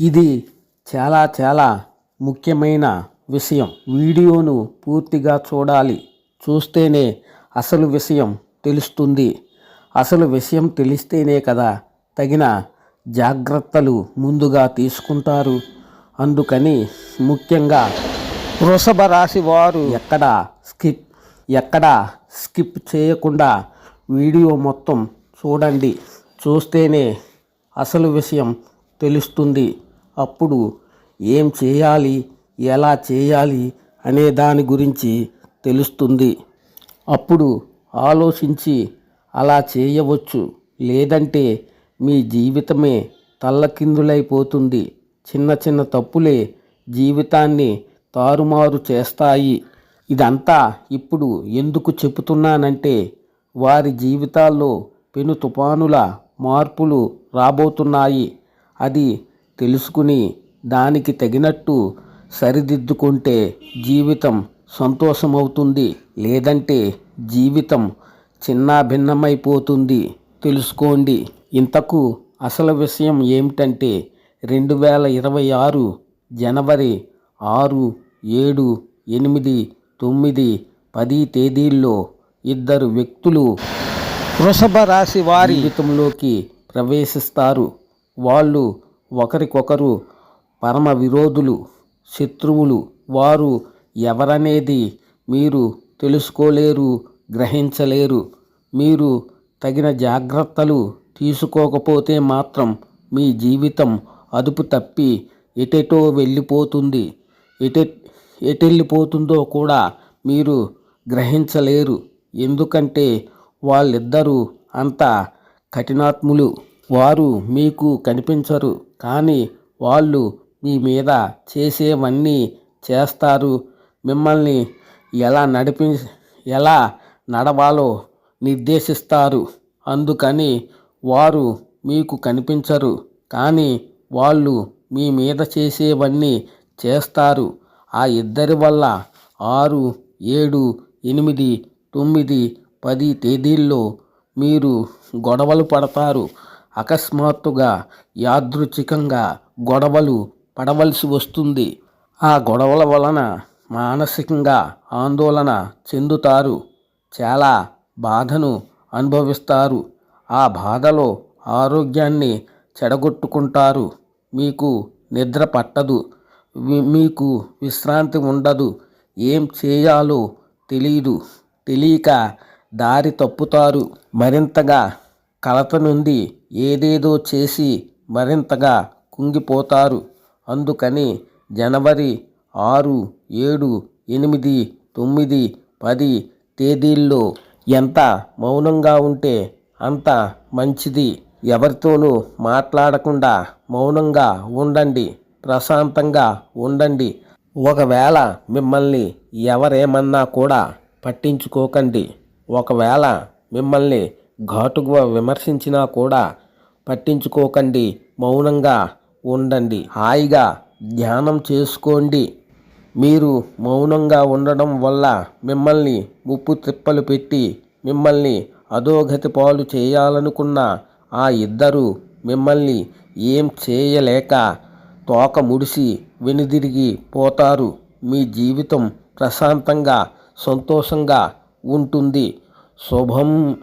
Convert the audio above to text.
ఇది చాలా చాలా ముఖ్యమైన విషయం. వీడియోను పూర్తిగా చూడాలి. చూస్తేనే అసలు విషయం తెలుస్తుంది. అసలు విషయం తెలిస్తేనే కదా తగిన జాగ్రత్తలు ముందుగా తీసుకుంటారు. అందుకని ముఖ్యంగా వృషభ రాశి వారు ఎక్కడ స్కిప్ ఎక్కడ స్కిప్ చేయకుండా వీడియో మొత్తం చూడండి. చూస్తేనే అసలు విషయం తెలుస్తుంది. అప్పుడు ఏం చేయాలి? ఎలా చేయాలి? అనే దాని గురించి తెలుస్తుంది. అప్పుడు ఆలోచించి అలా చేయవచ్చు. లేదంటే మీ జీవితమే తల్లకిందులైపోతుంది. చిన్న చిన్న తప్పులే జీవితాన్ని తారుమారు చేస్తాయి. ఇదంతా ఇప్పుడు ఎందుకు చెబుతున్నానంటే వారి జీవితాల్లో పెను తుపానుల మార్పులు రాబోతున్నాయి. అది తెలుసుకుని దానికి తగినట్టు సరిదిద్దుకుంటే జీవితం సంతోషమవుతుంది లేదంటే జీవితం చిన్నాభిన్నమైపోతుంది. తెలుసుకోండి. ఇంతకు అసలు విషయం ఏమిటంటే రెండు వేల ఇరవై ఆరు జనవరి ఆరు ఏడు ఎనిమిది తొమ్మిది పది తేదీల్లో ఇద్దరు వ్యక్తులు వృషభ రాశి వారి జీవితంలోకి ప్రవేశిస్తారు. వాళ్ళు ఒకరికొకరు పరమ విరోధులు శత్రువులు. వారు ఎవరనేది మీరు తెలుసుకోలేరు గ్రహించలేరు. మీరు తగిన జాగ్రత్తలు తీసుకోకపోతే మాత్రం మీ జీవితం అదుపు తప్పి ఎటెటో వెళ్ళిపోతుంది. ఎటె ఎటెళ్ళిపోతుందో కూడా మీరు గ్రహించలేరు. ఎందుకంటే వాళ్ళిద్దరూ అంత కఠినాత్ములు. వారు మీకు కనిపించరు. కానీ వాళ్ళు మీ మీద చేసేవన్నీ చేస్తారు. మిమ్మల్ని ఎలా నడిపి ఎలా నడవాలో నిర్దేశిస్తారు. అందుకని వారు మీకు కనిపించరు. కానీ వాళ్ళు మీ మీద చేసేవన్నీ చేస్తారు. ఆ ఇద్దరి వల్ల ఆరు ఏడు ఎనిమిది తొమ్మిది పది తేదీల్లో మీరు గొడవలు పడతారు. అకస్మాత్తుగా యాదృచ్ఛికంగా గొడవలు పడవలసి వస్తుంది. ఆ గొడవల వలన మానసికంగా ఆందోళన చెందుతారు. చాలా బాధను అనుభవిస్తారు. ఆ బాధలో ఆరోగ్యాన్ని చెడగొట్టుకుంటారు. మీకు నిద్ర పట్టదు. మీకు విశ్రాంతి ఉండదు. ఏం చేయాలో తెలియదు తెలియక దారి తప్పుతారు. మరింతగా కలత నుండి ఏదేదో చేసి మరింతగా కుంగిపోతారు. అందుకని జనవరి ఆరు ఏడు ఎనిమిది తొమ్మిది పది తేదీల్లో ఎంత మౌనంగా ఉంటే అంత మంచిది. ఎవరితోనూ మాట్లాడకుండా మౌనంగా ఉండండి ప్రశాంతంగా ఉండండి. ఒకవేళ మిమ్మల్ని ఎవరేమన్నా కూడా పట్టించుకోకండి. ఒకవేళ మిమ్మల్ని ఘాటుగా విమర్శించినా కూడా పట్టించుకోకండి. మౌనంగా ఉండండి. హాయిగా ధ్యానం చేసుకోండి. మీరు మౌనంగా ఉండడం వల్ల మిమ్మల్ని ముప్పు తిప్పలు పెట్టి మిమ్మల్ని అధోగతి పాలు చేయాలనుకున్న ఆ ఇద్దరు మిమ్మల్ని ఏం చేయలేక తోక ముడిసి వెనుదిరిగి పోతారు. మీ జీవితం ప్రశాంతంగా సంతోషంగా ఉంటుంది. శుభం